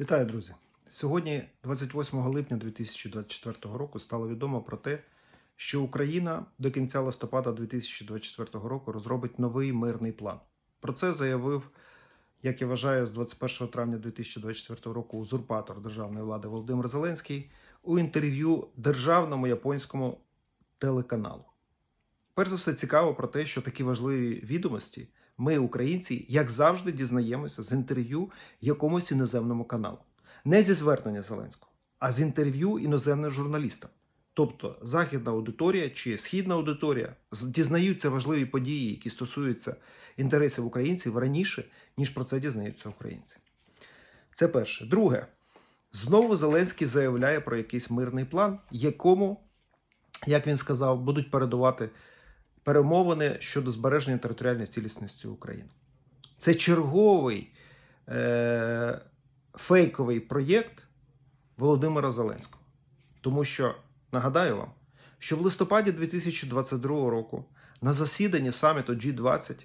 Вітаю, друзі! Сьогодні, 28 липня 2024 року, стало відомо про те, що Україна до кінця листопада 2024 року розробить новий мирний план. Про це заявив, як я вважаю, з 21 травня 2024 року узурпатор державної влади Володимир Зеленський у інтерв'ю державному японському телеканалу. Перш за все, цікаво про те, що такі важливі відомості ми, українці, як завжди, дізнаємося з інтерв'ю якомусь іноземному каналу. Не зі звернення Зеленського, а з інтерв'ю іноземним журналістам. Тобто західна аудиторія чи східна аудиторія дізнаються важливі події, які стосуються інтересів українців раніше, ніж про це дізнаються українці. Це перше. Друге, знову Зеленський заявляє про якийсь мирний план, якому, як він сказав, будуть передувати перемовини щодо збереження територіальної цілісності України. Це черговий е- фейковий проєкт Володимира Зеленського. Тому що нагадаю вам, що в листопаді 2022 року на засіданні саміту G20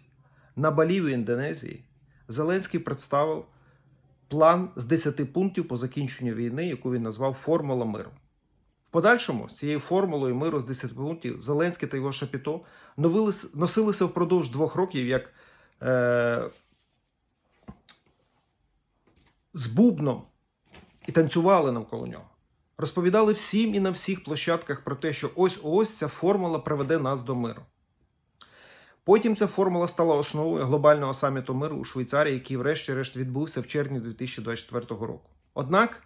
на Балі в Індонезії Зеленський представив план з 10 пунктів по закінченню війни, яку він назвав Формула миру. Подальшому з цією формулою миру з 10 пунктів Зеленський та його шапіто носилися впродовж двох років як е, з бубном і танцювали навколо нього. Розповідали всім і на всіх площадках про те, що ось ось ця формула приведе нас до миру. Потім ця формула стала основою глобального саміту миру у Швейцарії, який, врешті-решт, відбувся в червні 2024 року. Однак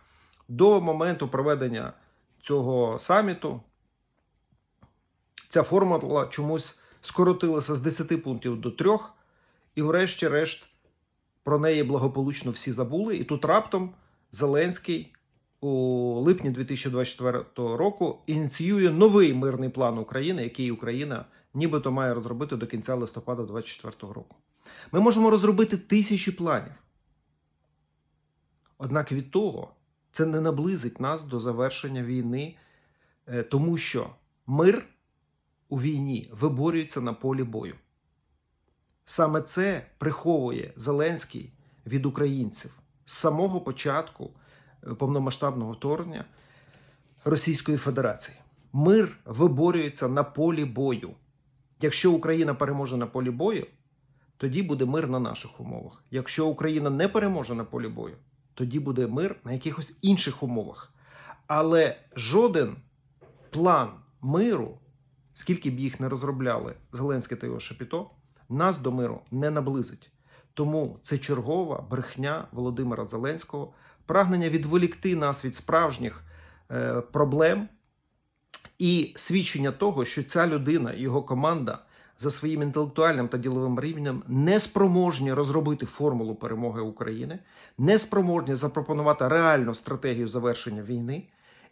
до моменту проведення цього саміту ця формула чомусь скоротилася з 10 пунктів до 3, і, врешті-решт, про неї благополучно всі забули. І тут раптом Зеленський у липні 2024 року ініціює новий мирний план України, який Україна нібито має розробити до кінця листопада 2024 року. Ми можемо розробити тисячі планів. Однак від того це не наблизить нас до завершення війни, е, тому що мир у війні виборюється на полі бою. Саме це приховує Зеленський від українців з самого початку е, повномасштабного вторгнення Російської Федерації. Мир виборюється на полі бою. Якщо Україна переможе на полі бою, тоді буде мир на наших умовах. Якщо Україна не переможе на полі бою, тоді буде мир на якихось інших умовах. Але жоден план миру, скільки б їх не розробляли Зеленський та його Шапіто, нас до миру не наблизить. Тому це чергова брехня Володимира Зеленського, прагнення відволікти нас від справжніх е, проблем і свідчення того, що ця людина його команда за своїм інтелектуальним та діловим рівнем не спроможні розробити формулу перемоги України, не спроможні запропонувати реальну стратегію завершення війни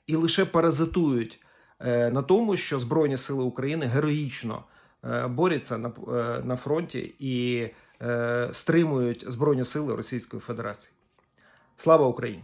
і лише паразитують е, на тому, що Збройні Сили України героїчно е, борються на, е, на фронті і стримують Збройні Сили Російської Федерації. Слава Україні!